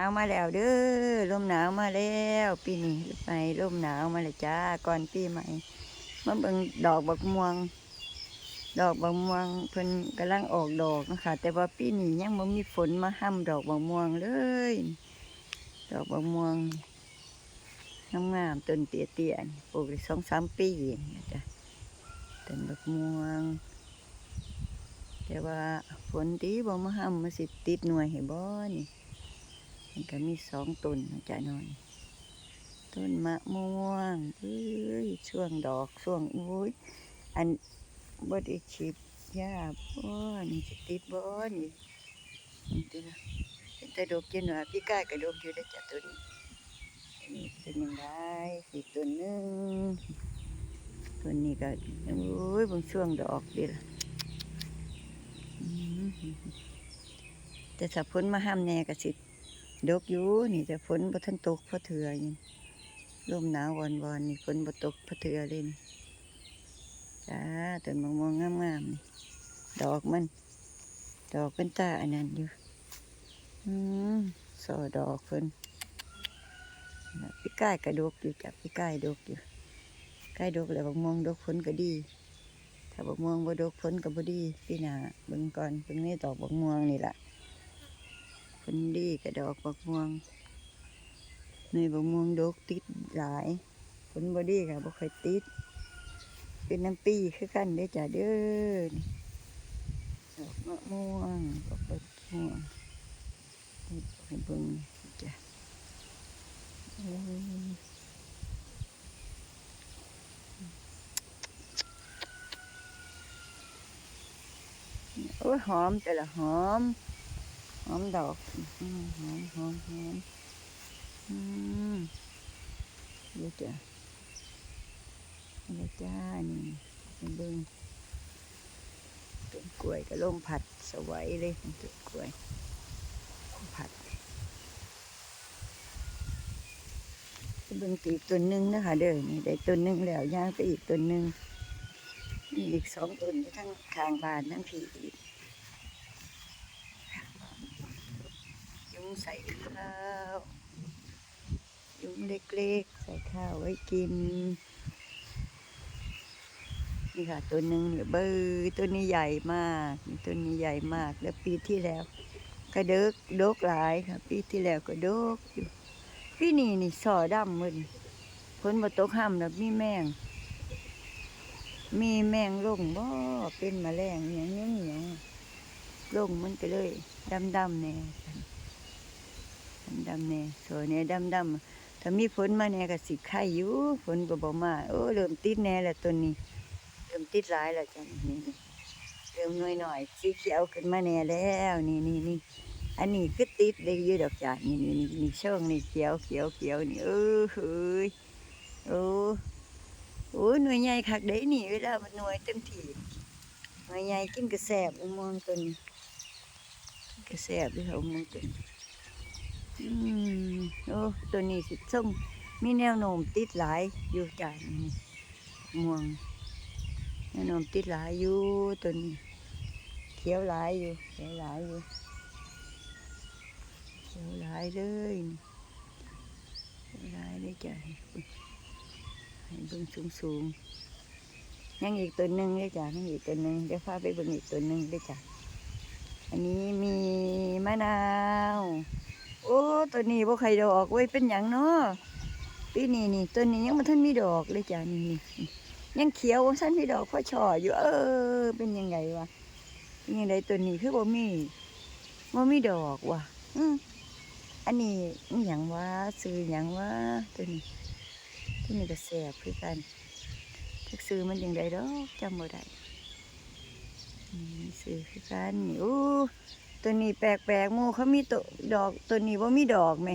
หนาวมาแล้วเด้อลมหนาวมาแล้วปีนี้ไปลมหนาวมาแล้วจ้าก่อนปีใหม่มาเบิ่งดอกบักม่วง ดอกบักม่วงเพิ่นกำลังออกดอกนะคะแต่ว่าปีนี้ยังบ่มีฝนมาห้ำดอกบักม่วงเลย ดอกบักม่วงงามๆต้นเตี้ยๆนี่ปลูกได้สองสามปีนะจ้ะต้นบักม่วง แต่ว่าฝนดีบ่มาห้ำมาสิติดหน่วยให้บ่นี่ มันก็มีสองต้นนะจ๊ะนอนต้นมะม่วงเอ้ยช่วงดอกช่วงอุ้ยอันบไดีชิบยาบ่นี่จะติดบ่นี่นี่ตัวนะเป็นแต่ดอกเจนว่าพี่กายกระดกอยู่ได้จ้ะตัวนี้นนี้เป็นยังไงอีตัวหนึงตัวนี้ก็โอ้ยบางช่วงดอกดีละแต่ถ้าพ้นมาห้ามแน่ก็สิ ดกอยู่นี่แต่ฝนบ่ทันตกพระเถื่อนี่ลมหนาววอนวอนนี่ฝนบ่ตกพระเถื่อเลยนี่จ้าต้นมะม่วงงามๆนี่ดอกมัน ดอกเป็นตาอันนั้นอยู่อืมสอดอกเพิ่นพี่ก้ายกระดกอยู่จับพี่ก้ายดกอยู่ก้ายดกแล้วบักม่วงดกผลก็ดี ถ้าบักม่วงบ่ดกผลก็บ่ดีพี่หนาเบิ่งก่อนเบิ่งในดอกบักม่วงนี่ล่ะ ผลดีกระดอกบักม่วงในบักม่วงดกติดหลาย ผลบอดีค่ะบ่ค่อยติด เป็นน้ำปีคือกันเด้จ้ะเด้อนี่ดอกมะม่วงดอกบักม่วงนี่ให้เบิ่งจ้ะโอ้ยโอ้ยหอมแต่ละหอม หอมดอกอืมหอมหอมหอมอืมเดี๋ยวจ้ะเดี๋ยวจ้านี่ไปเบิ่งต้นกล้วยก็ลมผัดสวยเลยต้นกล้วยผัดไปเบิ่งอีต้นหนึงนะคะเด้อนี่ได้ต้นหนึงแล้วย่างไปอีกต้นหนึงมีอีกสองต้นทั้งข้างบานทั้งผีอีก ยุง ใส่ข้าวยุงเล็กๆ ใส่ข้าวไว้กิน นี่ค่ะ ตัวหนึ่งเนี่ยเบอร์ตัวนี้ใหญ่มาก ตัวนี้ใหญ่มาก แล้วปีที่แล้ว ก็เดกดกหลายค่ะ ปีที่แล้วก็ดกอยู่พี่นี่นี่สอดำมืนฝนมาตกห้ามแล้วมีแมง มีแมงลงบ่เป็นแมลงอย่างนี้อย่างลงมันก็เลยดำๆแน่ ดำแน่สวยแน่ดำๆถ้ามีฝนมาแน่ก็สิไข่อยู่ฝนก็บ่มาโอ้เริ่มติดแน่แล้วต้นนี้ เริ่มติดหลายแล้วจ้ะนี่นี่เริ่มน้อยหน่อยๆสีเขียวขึ้นมาแน่แล้วนี่นี่นี่อันนี้คือติดได้ยอะดอกจ้ะนี่นี่นี่นี่ช่วงนี่เขียวเขียวเขียวนี่เออเฮ้ยโอ้โอ้หน่วยใหญ่คักเด้นี่เวลามันหน่วยเต็มที่หน่วยใหญ่กินกระแสบอุโมงต้นนี้กระแสบด้วยค่ะอุโมงค์ต้ อืมโอ้ตัวนี้สิส่งมีแนวโน้มติดหลายอยู่จ้ะนี่ม่วงแนวโน้มติดหลายอยู่ตัวนี้ เขียวหลายอยู่เขียวหลายอยู่เขียวหลายเลยเขียวหลายเลยจ้ะให้เบิ่งสูงสูงๆยังอีกตัวหนึ่งเลยจ้ะยังอีกตัวหนึ่งเดี๋ยวพาไปเบิ่งอีกตัวหนึ่งเลยจ้ะอันนี้มีมะนาว โอ้ตัวนี้บ่ใครดอกเว้ยเป็นหยังเนาะปีนี้นี่ตัวนี้ยังบ่ทันมีดอกเลยจ้ะนี่นี่ยังเขียวบ่ทันมีดอกเพราะช่ออยู่ เออ เป็นยังไงวะยังไงตัวนี้คือบ่มีบ่มีดอกว่ะอืมอันนี้อหยังวะซื้อหยังวะตัวนี้ตัวนี้ก็แซ่บคือกันจักซื้อมันยังไงดอกจำบ่ได้อืมซื้อคือกันนี่โอ้ ตัวนี้แปลกๆหมูเขามีตัวดอกตัวนี้ว่ามีดอกไหม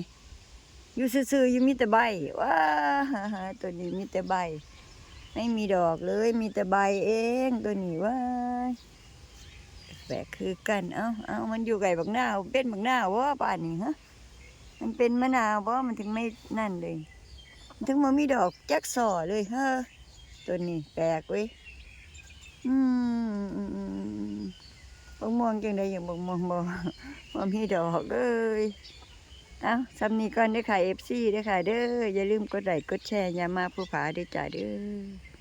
อยู่ซื่อๆอยู่มีแต่ใบว้าตัวนี้มีแต่ใบ ไม่มีดอกเลยมีแต่ใบเองตัวนี้ว่าแปลกคือกันเอ้าเอ้ามันอยู่ไก่บักหน้าเป็นบักหน้าว่าป่านนี้ฮะมันเป็นมะนาวเพราะมันถึงไม่นั่นเลยถึงมันมีดอกจักส่อเลยเฮ้อตัวนี้แปลกเว้ยอืม บงม่วงจังได้อย่างบางม่วงบ่บ่มีดอกเอ้ยเอาสำนีก่อนได้อค่ะ FC เด้อค่ะ เด้ออย่าลืมกดไลค์กดแชร์อย่ามาผู้ผาได้จ้าเด้อ